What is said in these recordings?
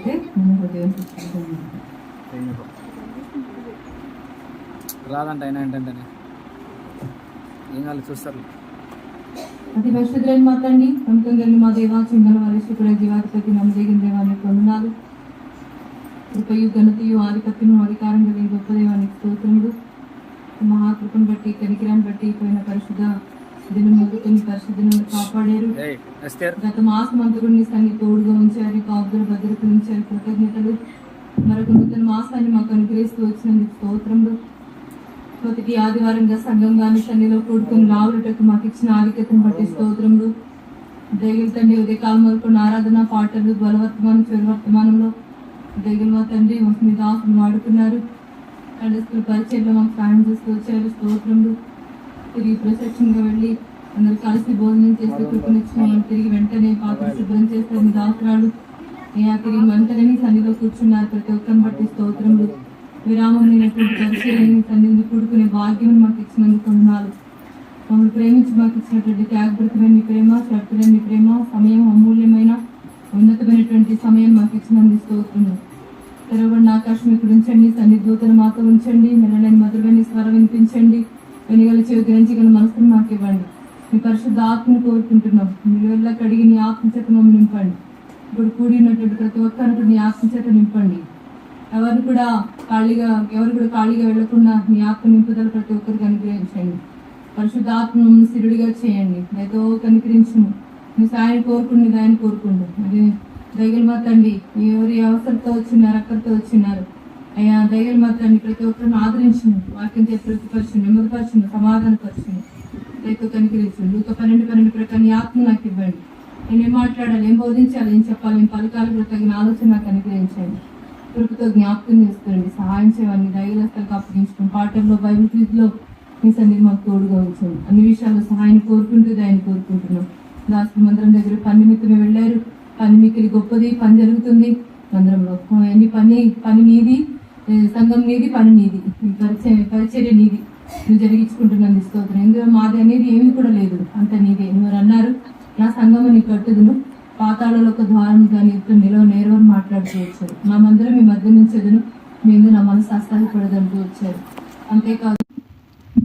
ఉంటే మన హృదయం రాదంట అయినా ఏంటంటే ఏం కాదు చూస్తారు. అతి పరిశుద్ధులైన మా తండ్రి నమ్మకంగా మా దేవా చింగల వరిష్ఠుల జీవాధిపతి నమ్మదగిన దేవానికి వందనాలు కృపయు ఘనతయు ఆధిపత్యము అధికారం కలిగిన గొప్ప దేవానికి స్తోత్రములు. మహాకృపను బట్టి కనికిరాన్ని బట్టి పోయిన పరిశుద్ధ దినములు పరిశుద్ధులను కాపాడారు. గత మాసం అంతా కూడా నీ తోడుగా ఉంచారు కాపుదల భద్రత ఉంచారు కృతజ్ఞతలు. మరొక నూతన మాసాన్ని మాకు అనుగ్రహిస్తూ వచ్చినందుకు స్తోత్రములు. మొదటి ఆదివారంగా సంఘంగాని సన్నిలో కూడుకుని రావులటకు మాకు ఇచ్చిన ఆధిక్యతను బట్టి స్తోత్రములు. దైగుల తండ్రి ఉదయకాలం వరకు ఆరాధన పాటలు బలవర్తమానం చివరివర్తమానంలో దైగుల మా తండ్రి మీ దాసులు వాడుకున్నారు. కండస్తుల పరిచయంలో మాకు సాయం చేస్తూ వచ్చారు. స్తోత్రములు. తిరిగి ప్రత్యక్షంగా వెళ్ళి అందరు కలిసి భోజనం చేస్తే కృపనిచ్చిన తిరిగి వెంటనే పాత్ర శుభ్రం చేస్తారు. మీ దాసరాలు అయ్యా తిరిగి వెంటనే సన్నిలో కూర్చున్నారు. ప్రతి ఒక్కరిని బట్టి స్తోత్రములు. విరామం లేనటువంటి పరిచయం సన్నిధిని కూడుకునే భాగ్యం మాకు ఇచ్చినందుకు ఉన్నారు మమ్మల్ని ప్రేమించి మాకు ఇచ్చినటువంటి త్యాగభృతమైన మీ ప్రేమ శ్రద్ధమైన మీ ప్రేమ సమయం అమూల్యమైన ఉన్నతమైనటువంటి సమయం మాకు ఇచ్చినందుకు స్తోత్రములు. తెరవబడిన ఆకాశం ఇక్కడ ఉంచండి. సన్నిధూతను మాతో ఉంచండి. మెల్లని మధురమైన స్వరం వినిపించండి. వెనుగల చెవి గ్రహించగల మనసును మాకు ఇవ్వండి మీ పరిశుద్ధ ఆత్మను కోరుకుంటున్నాం. మీరు వెళ్ళ కడిగి నీ ఆత్మ చేత మమ్మల్ని నింపండి. ఇప్పుడు కూడి ఉన్నటువంటి ప్రతి ఒక్కరిని నీ ఆత్మ చేత నింపండి. ఎవరు కూడా ఖాళీగా ఎవరు కూడా ఖాళీగా వెళ్ళకుండా మీ ఆత్మ నింపుదల ప్రతి ఒక్కరికి అనుగ్రహించండి. పరిశుద్ధ ఆత్మను సిరుడిగా చేయండి. ఏదో కనికరించము. మీ సాయం కోరుకుండి దాన్ని కోరుకుండు. అది దైగలు మా తండ్రి ఎవరి అవసరంతో వచ్చినారు అక్కడితో వచ్చినారు. అయ్యా దైగలు మాత్రాన్ని ప్రతి ఒక్కరిని ఆదరించింది వాక్యం చేసి ప్రతిపరిచింది నెమ్మదిపరిచింది సమాధానపరిచింది రైతు కనికరించండి. ఒక పన్నెండు పన్నెండు ప్రకారం ఆత్మ నాకు ఇవ్వండి. నేను ఏం మాట్లాడాలి ఏం బోధించాలి ఏం చెప్పాలి ఏం పలకాలి తగిన ఆలోచన నాకు అనుగ్రహించండి. కృపతో జ్ఞాపకం చేస్తుంది సహాయం చేయండి దైవదస్తలకు అప్పగించుకుని పాటల్లో బైబిల్ క్విజ్లో మీ సన్నిధి మాకు తోడుగా ఉంచండి. అన్ని విషయాల్లో సహాయం కోరుకుంటుంది ఆయన కోరుకుంటున్నాం. దాసు మందిరం దగ్గర పని మిత్రమే వెళ్ళారు. పని మీకు గొప్పది పని జరుగుతుంది. మందిరంలో ఎన్ని పని పని మీది? సంఘం నీది పని నీది. పరిచయం పరిచయ పరిచర్య నీది. నువ్వు జరిగించుకుంటున్నాను స్తోత్రం. ఎందుకంటే మాది అనేది ఏమీ కూడా లేదు. అంత నీదే. నువ్వు అన్నారు? నా సంఘం నీ కట్టుదును. పాతాళలో ఒక ద్వారం కానీ ఇప్పుడు నిలవ నేరవని మాట్లాడుతూ వచ్చారు. మా మందిరం మీ మధ్య నుంచేదును. ఎదురు ఎందుకు నా మనసు అసహాయపడదంటూ వచ్చారు. అంతేకాదు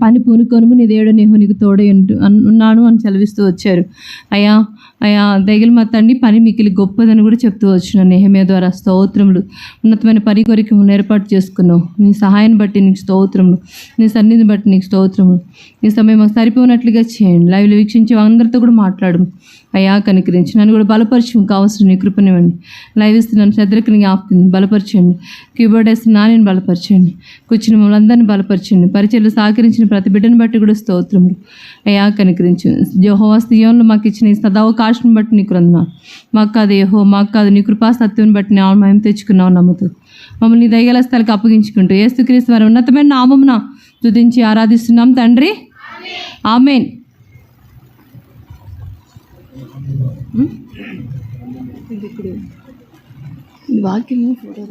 పని పూనుకొనుము. నీ దేవుడు నేను నీకు తోడే ఉన్నాను అని చదివిస్తూ వచ్చారు. అయ్యా అయ్యా దగిలి మా తండ్రి పని మికిలి గొప్పదని కూడా చెప్తూ వచ్చిన నేహమే ద్వారా స్తోత్రములు ఉన్నతమైన పని కొరికి ఏర్పాటు చేసుకున్నావు నీ సహాయాన్ని బట్టి నీకు స్తోత్రములు నీ సన్నిధిని బట్టి నీకు స్తోత్రములు. నీ సమయం సరిపోనట్లుగా సరిపోయినట్లుగా చేయండి. లైవ్లో వీక్షించే అందరితో కూడా మాట్లాడు అయ్యా కనికరించి నన్ను కూడా బలపరిచి కావాల్సిన నీ కృపనివ్వండి లైవ్ ఇస్తున్నాను శ్రద్ధకి జ్ఞాపకం బలపరచండి. కీబోర్డ్ వేస్తే నేను బలపరచండి. కూర్చుని మమ్మల్ని అందరినీ బలపరచండి. పరిచయలు సహకరించిన ప్రతి బిడ్డను బట్టి కూడా స్తోత్రములు. అయ్యా కనికరించు. జోహోవా స్థియంలో మాకు ఇచ్చిన ఈ సదావకాశం బట్టి నీకు రందనాలు మాకు కాదు ఏహో మాకు కాదు నీ కృపా సత్యం బట్టి నేను మేము తెచ్చుకున్నావు నమ్ముతూ. మమ్మల్ని నీ దయగల స్థలకి అప్పగించుకుంటూ. ఏసుక్రీస్తు వారి ఉన్నతమైన నామమున తుదించి ఆరాధిస్తున్నాం తండ్రి. ఆమెన్. వాక్యము ఫోటో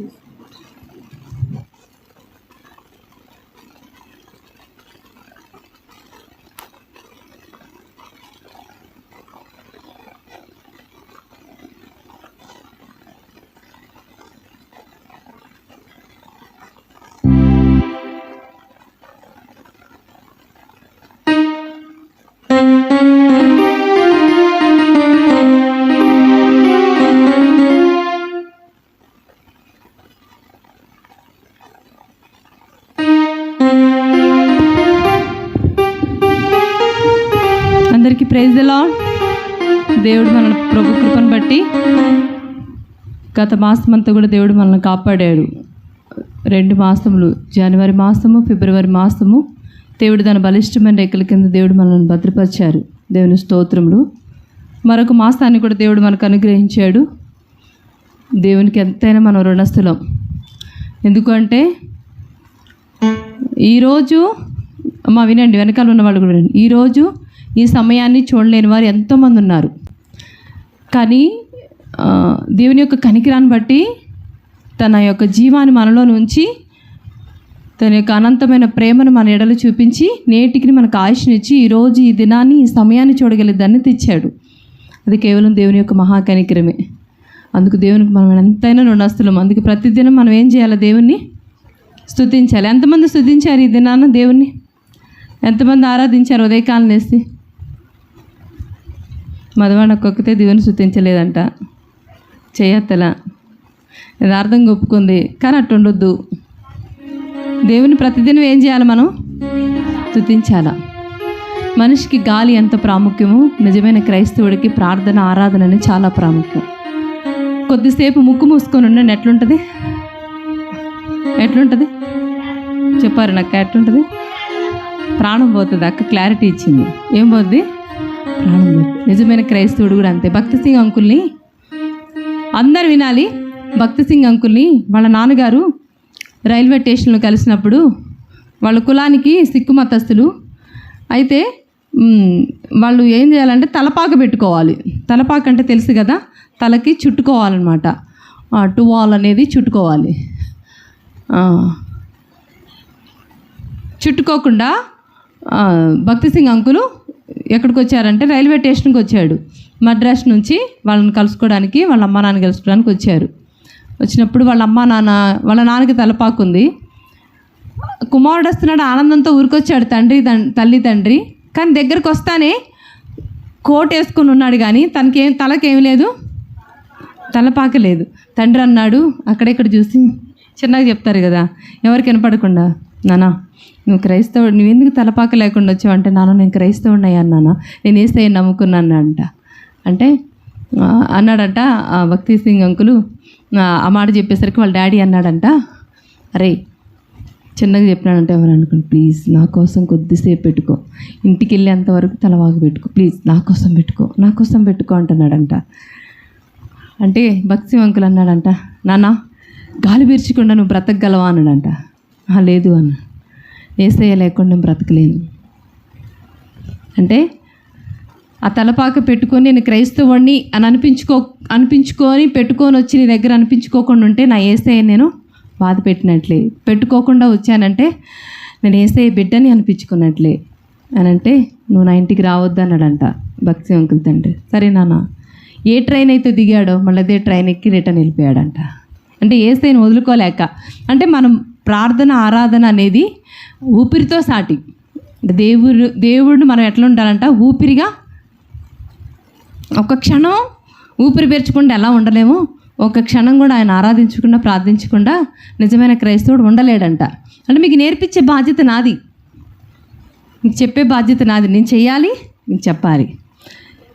దేవుడు మన ప్రభు కృపను బట్టి గత మాసం అంతా కూడా దేవుడు మనల్ని కాపాడాడు. రెండు మాసములు జనవరి మాసము ఫిబ్రవరి మాసము దేవుడు తన బలిష్టమైన రెక్కల కింద దేవుడు మనల్ని భద్రపరిచారు. దేవుని స్తోత్రములు. మరొక మాసాన్ని కూడా దేవుడు మనకు అనుగ్రహించాడు. దేవునికి ఎంతైనా మనం రుణస్థులం. ఎందుకంటే ఈరోజు అమ్మ వినండి వెనకాల ఉన్న వాళ్ళు కూడా వినండి. ఈరోజు ఈ సమయాన్ని చూడలేని వారు ఎంతోమంది ఉన్నారు. కానీ దేవుని యొక్క కనికిరాన్ని బట్టి తన యొక్క జీవాన్ని మనలో ఉంచి తన యొక్క అనంతమైన ప్రేమను మన ఎడలు చూపించి నేటికి మనకు ఆయుష్నిచ్చి ఈరోజు ఈ దినాన్ని ఈ సమయాన్ని చూడగలిగే దాన్ని తెచ్చాడు. అది కేవలం దేవుని యొక్క మహాకనికరమే అందుకు దేవునికి మనం ఎంతైనా రుణస్తులం. అందుకు ప్రతిదినం మనం ఏం చేయాలి? దేవుణ్ణి స్థుతించాలి ఎంతమంది స్థుతించారు ఈ దినాన దేవుణ్ణి? ఎంతమంది ఆరాధించారు? ఉదయకాలం వేసి మధవాడ ఒక్కొక్కతే దేవుని శృతించలేదంట. చేయత్తలా. యథార్థంగా ఒప్పుకుంది కానీ అట్టు ఉండొద్దు దేవుని ప్రతిదినం ఏం చేయాలి మనం? స్థుతించాలా మనిషికి గాలి ఎంత ప్రాముఖ్యమో నిజమైన క్రైస్తవుడికి ప్రార్థన ఆరాధన అనేది చాలా ప్రాముఖ్యం. కొద్దిసేపు ముక్కు మూసుకొని ఉండండి. ఎట్లుంటుంది? ఎట్లుంటుంది? చెప్పారు నాకు ఎట్లుంటుంది? ప్రాణం పోతుంది. అక్క క్లారిటీ ఇచ్చింది. ఏం పోద్ది? ప్రాణం. నిజమైన క్రైస్తవుడు కూడా అంతే. భక్తి సింగ్ అంకుల్ని అందరు వినాలి. భక్తి సింగ్ అంకుల్ని వాళ్ళ నాన్నగారు రైల్వే స్టేషన్లో కలిసినప్పుడు వాళ్ళ కులానికి సిక్కు మతస్థులు. అయితే వాళ్ళు ఏం చేయాలంటే తలపాక పెట్టుకోవాలి. తలపాక అంటే తెలుసు కదా తలకి చుట్టుకోవాలన్నమాట. టువాల్ అనేది చుట్టుకోవాలి. చుట్టుకోకుండా భక్తి సింగ్ అంకులు ఎక్కడికి వచ్చారంటే రైల్వే స్టేషన్కి వచ్చాడు. మద్రాస్ నుంచి వాళ్ళని కలుసుకోవడానికి వాళ్ళ అమ్మ నాన్న కలుసుకోవడానికి వచ్చారు. వచ్చినప్పుడు వాళ్ళ అమ్మ నాన్న వాళ్ళ నాన్నకి తలపాకుంది కుమారుడు వస్తున్నాడు ఆనందంతో ఊరికొచ్చాడు తండ్రి తల్లి తండ్రి. కానీ దగ్గరకు వస్తానే కోట్ వేసుకొని ఉన్నాడు కానీ తనకేం తలకేం లేదు. తలపాక లేదు. తండ్రి అన్నాడు అక్కడెక్కడ చూసి చిన్నగా చెప్తారు కదా ఎవరికి వినపడకుండా. నానా నువ్వు క్రైస్తవుడు నువ్వు ఎందుకు తలపాక లేకుండా వచ్చావు? అంటే నాన్న నేను క్రైస్తవుడిని అయ్యాను నాన్న నేను వేస్తే నమ్ముకున్నాను అంట. అంటే అన్నాడంట భక్తి సింగ్ అంకులు ఆ, మాట చెప్పేసరికి వాళ్ళ డాడీ అన్నాడంట అరే చిన్నగా చెప్పినాడంటే ఎవరు అనుకోండి ప్లీజ్ నా కోసం కొద్దిసేపు పెట్టుకో. ఇంటికి వెళ్ళేంత వరకు తలవాగు పెట్టుకో. ప్లీజ్ నా కోసం పెట్టుకో. నా కోసం పెట్టుకో అంటున్నాడంట. అంటే భక్తి అంకుల్ అన్నాడంట నాన్న గాలి పీర్చకుండా నువ్వు బ్రతకగలవా అన్నాడంట. లేదు అన్న. ఏసయ్య లేకుండా నేను బ్రతకలేను. అంటే ఆ తలపాక పెట్టుకొని నేను క్రైస్తవుణ్ణి అని అనిపించుకో అనిపించుకొని పెట్టుకొని వచ్చి నీ దగ్గర అనిపించుకోకుండా ఉంటే నా ఏసయ్య నేను బాధ పెట్టినట్లే. పెట్టుకోకుండా వచ్చానంటే నేను ఏసయ్య బిడ్డని అనిపించుకున్నట్లే. అని అంటే నువ్వు నా ఇంటికి రావద్దు అన్నాడంట భక్తి అంకుల్ తండ్రి. సరే నాన్న ఏ ట్రైన్ అయితే దిగాడో మళ్ళీ అదే ట్రైన్ ఎక్కి రిటర్న్ వెళ్ళిపోయాడంట. అంటే ఏసైని వదులుకోలేక అంటే మనం ప్రార్థన ఆరాధన అనేది ఊపిరితో సాటి. దేవుడు దేవుడిని మనం ఎట్లా ఉండాలంట? ఊపిరిగా ఒక క్షణం ఊపిరి పీల్చకుండా ఎలా ఉండలేము? ఒక క్షణం కూడా ఆయన ఆరాధించకుండా ప్రార్థించకుండా నిజమైన క్రైస్తవుడు ఉండలేడంట. అంటే మీకు నేర్పించే బాధ్యత నాది. మీకు చెప్పే బాధ్యత నాది. నేను చెయ్యాలి మీకు చెప్పాలి.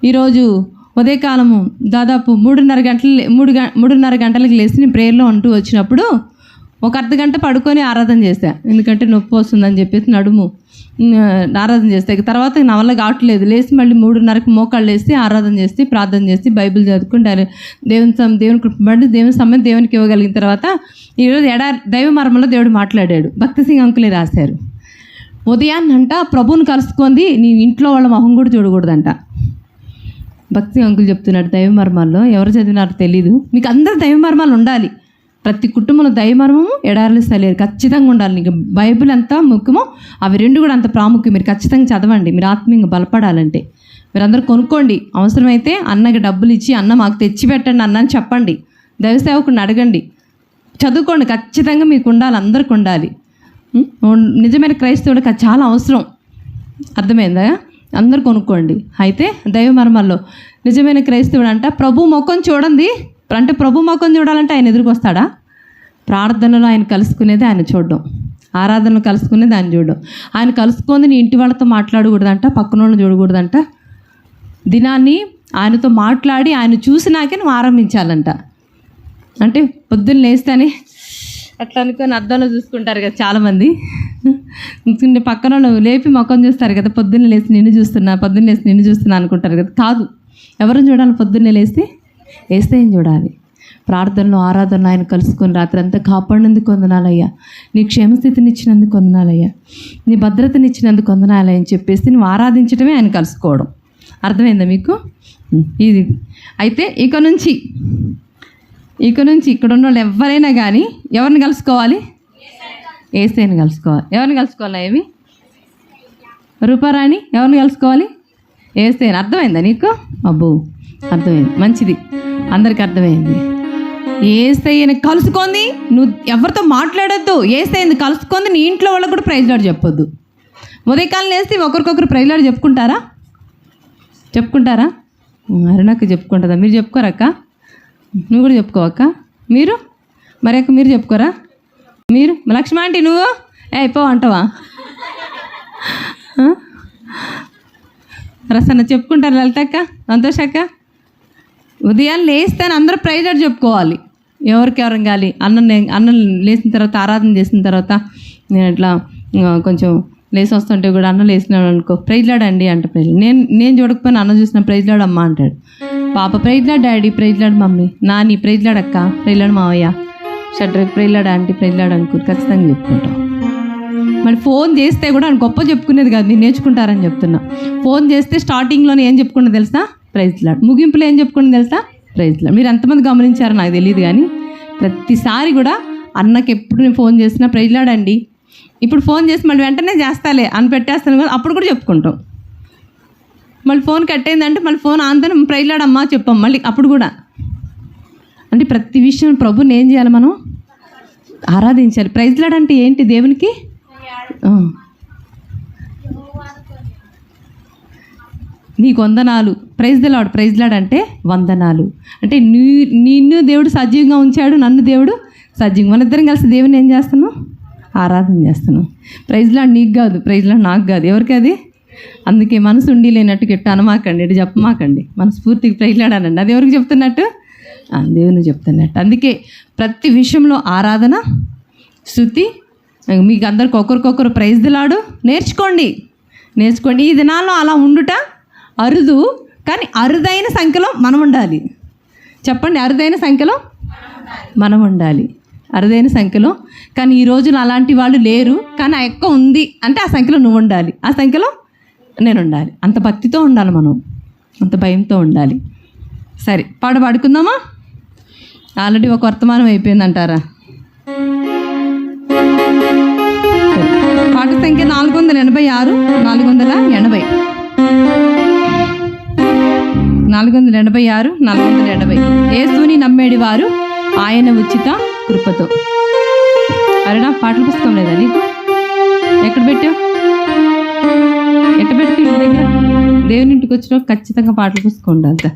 ఈరోజు ఉదయకాలము దాదాపు మూడున్నర గంటలు మూడు గ మూడున్నర గంటలకు లేచి నేను ప్రేయర్లో ఉంటూ వచ్చినప్పుడు ఒక అర్ధ గంట పడుకొని ఆరాధన చేశా. ఎందుకంటే నొప్పి వస్తుందని చెప్పేసి నడుము ఆరాధన చేస్తే తర్వాత నా వల్ల కావట్లేదు. లేచి మళ్ళీ మూడున్నరకు మోకాళ్ళు వేసి ఆరాధన చేసి ప్రార్థన చేసి బైబిల్ చదువుకుని దేవుని సం- దేవుని కృపబడి దేవుని సమయం దేవునికి ఇవ్వగలిగిన తర్వాత ఈరోజు ఎడా దైవ మర్మంలో దేవుడు మాట్లాడాడు. భక్తి సింగ్ అంకులే రాశారు ఉదయాన్నంట ప్రభువుని కలుసుకుంది నీ ఇంట్లో వాళ్ళ మొహం కూడా చూడకూడదంట. భక్తి అంకులు చెప్తున్నాడు దైవ మర్మాల్లో ఎవరు చదివినారో తెలీదు. మీకు అందరు దైవ మర్మాలు ఉండాలి. ప్రతి కుటుంబంలో దైవ మర్మము ఎడారులు సలేరు ఖచ్చితంగా ఉండాలి. నీకు బైబిల్ ఎంత ముఖ్యమో అవి రెండు కూడా అంత ప్రాముఖ్యం. మీరు ఖచ్చితంగా చదవండి. మీరు ఆత్మీయంగా బలపడాలంటే. మీరు అందరూ కొనుక్కోండి. అవసరమైతే అన్నకి డబ్బులు ఇచ్చి అన్న మాకు తెచ్చి పెట్టండి అన్న అని చెప్పండి. దైవసేవకుని అడగండి. చదువుకోండి. ఖచ్చితంగా మీకు ఉండాలి. అందరికి ఉండాలి. నిజమైన క్రైస్తవుడికి చాలా అవసరం. అర్థమైందా? అందరు కొనుక్కోండి. అయితే దైవ మర్మాల్లో నిజమైన క్రైస్తవుడు అంట ప్రభు ముఖం చూడండి. అంటే ప్రభు ముఖం చూడాలంటే ఆయన ఎదురుకొస్తాడా ప్రార్థనలో ఆయన కలుసుకునేది ఆయన చూడడం. ఆరాధనలు కలుసుకునేది ఆయన చూడడం. ఆయన కలుసుకుంది నీ ఇంటి వాళ్ళతో మాట్లాడకూడదంట పక్కన వాళ్ళని చూడకూడదంట. దినాన్ని ఆయనతో మాట్లాడి ఆయన చూసినాకే నువ్వు ఆరంభించాలంట. అంటే పొద్దున్న లేస్తేనే అట్లా అనుకొని అద్దంలో చూసుకుంటారు కదా చాలామంది. ఎందుకంటే పక్కన వాళ్ళు లేపి మొఖం చూస్తారు కదా పొద్దున్న లేసి నిన్ను చూస్తున్నా పొద్దున్న లేసి నిన్ను చూస్తున్నా అనుకుంటారు కదా. కాదు ఎవరిని చూడాలి పొద్దున్నే లేస్తే? వేస్తే ఏం చూడాలి. ప్రార్థనలు ఆరాధనలు ఆయన కలుసుకొని రాత్రి అంతా కాపాడినందుకు వందనాలయ్యా. నీ క్షేమస్థితిని ఇచ్చినందుకు వందనాలయ్యా. నీ భద్రతని ఇచ్చినందుకు వందనాలయ్యా అని చెప్పేసి నువ్వు ఆరాధించడమే ఆయన కలుసుకోవడం. అర్థమైందా మీకు? ఇది. అయితే ఇక నుంచి ఇక నుంచి ఇక్కడ ఉన్న వాళ్ళు ఎవరైనా కానీ ఎవరిని కలుసుకోవాలి? ఏసైని కలుసుకోవాలి. ఎవరిని కలుసుకోవాలి ఏమి? రూపారాణి ఎవరిని కలుసుకోవాలి? ఏసైని అర్థమైందా నీకు? అబ్బో. అర్థమైంది. మంచిది. అందరికి అర్థమైంది. ఏస్తయ్యని కలుసుకొని నువ్వు ఎవరితో మాట్లాడొద్దు. ఏస్తయ్యింది కలుసుకొని నీ ఇంట్లో వాళ్ళకు కూడా ప్రైజ్ లాడు చెప్పొద్దు. ఉదయకాలం వేస్తే ఒకరికొకరు ప్రైజ్లాడు చెప్పుకుంటారా? చెప్పుకుంటారా? అరుణక్క చెప్పుకుంటుందా? మీరు చెప్పుకోరక్క నువ్వు కూడా చెప్పుకోవక్క మీరు? మరి అక్క మీరు చెప్పుకోరా? మీరు? లక్ష్మ ఆంటీ నువ్వు? ఏ పో అంటావా? ఆ? రసన్న చెప్పుకుంటారు లలితక్క సంతోషక్క ఉదయాన్నే లేస్తాను అందరూ ప్రైజ్ చెప్పుకోవాలి. ఎవరికి ఎవరం కాలి. అన్నం అన్నం లేచిన తర్వాత ఆరాధన చేసిన తర్వాత నేను ఇట్లా కొంచెం లేచి వస్తుంటే కూడా అన్నం లేచినాడు అనుకో ప్రైజ్ అంటే ప్రైజ్ నేను నేను చూడకపోయినా అన్నం చూసిన ప్రైజ్ అమ్మ అంటాడు. పాప praise Lord daddy praise Lord mummy. Nani praise Lord అక్క ప్రైజ్ మావయ్య. షడ్ర ప్రైజ్లాడ ఆంటీ ప్రైజ్లాడు అనుకో ఖచ్చితంగా చెప్పుకుంటాం. మరి ఫోన్ చేస్తే కూడా గొప్ప చెప్పుకునేది కాదు మీరు నేర్చుకుంటారని చెప్తున్నా. ఫోన్ చేస్తే స్టార్టింగ్లోనే ఏం చెప్పుకున్నా తెలుసా? Praise Lord. ముగింపులో ఏం చెప్పుకోండి తెలుసా? Praise Lord. మీరు ఎంతమంది గమనించారో నాకు తెలియదు కానీ ప్రతిసారి కూడా అన్నకి ఎప్పుడు నేను ఫోన్ చేసినా ప్రైజ్ లాడ్ అండి. ఇప్పుడు ఫోన్ చేసి మళ్ళీ వెంటనే చేస్తాలే అని పెట్టేస్తాను కదా అప్పుడు కూడా చెప్పుకుంటాం. మళ్ళీ ఫోన్ కట్టేందంటే మళ్ళీ ఫోన్ ఆందని ప్రైజ్ లాడ్ చెప్పాం మళ్ళీ అప్పుడు కూడా. అంటే ప్రతి విషయం ప్రభుని ఏం చేయాలి మనం? ఆరాధించాలి. ప్రైజ్ లాడ్ అంటే ఏంటి దేవునికి? నీకు వందనాలు. ప్రైజ్ దలాడు ప్రైజ్ లాడ్ అంటే వందనాలు. అంటే నీ నిన్ను దేవుడు సజీవంగా ఉంచాడు నన్ను దేవుడు సజీవంగా. మన ఇద్దరం కలిసి దేవుని ఏం చేస్తున్నాం? ఆరాధన చేస్తున్నాం. ప్రైజ్ లాడ్ నీకు కాదు ప్రైజ్ లాడ్ నాకు కాదు. ఎవరికి అది? అందుకే మనసు ఉండి లేనట్టు గిట్ట అనమాకండి ఇటు చెప్పమాకండి. మనస్ఫూర్తికి ప్రైజ్ లాడానండి అది ఎవరికి చెప్తున్నట్టు? ఆ, దేవుని చెప్తున్నట్టు. అందుకే ప్రతి విషయంలో ఆరాధన శృతి మీకు అందరికి ఒకరికొకరు ప్రైజ్ దిలాడు నేర్చుకోండి. నేర్చుకోండి. ఈ దినాల్లో అలా ఉండుట అరుదు కానీ అరుదైన సంఖ్యలో మనం ఉండాలి చెప్పండి అరుదైన సంఖ్యలో మనం ఉండాలి అరుదైన సంఖ్యలో కానీ ఈ రోజున అలాంటి వాళ్ళు లేరు కానీ ఆ ఎక్కువ ఉంది అంటే ఆ సంఖ్యలో నువ్వు ఉండాలి ఆ సంఖ్యలో నేను ఉండాలి అంత భక్తితో ఉండాలి మనం. అంత భయంతో ఉండాలి. సరే పాట పాడుకుందామా? ఆల్రెడీ ఒక వర్తమానం అయిపోయిందంటారా? పాట సంఖ్య నాలుగు వందల ఎనభై ఆరు నాలుగు వందల ఎనభై. నాలుగు వందల ఎనభై ఆరు నాలుగు వందల ఎనభై ఏసుని నమ్మేడి వారు ఆయన ఉచిత కృపతో. అరేనా పాటల పుస్తకం లేదని ఎక్కడ పెట్టావు? ఎక్కడ పెట్టి దేవుని ఇంటికి వచ్చిన ఖచ్చితంగా పాటల పుస్తకం ఉండాలి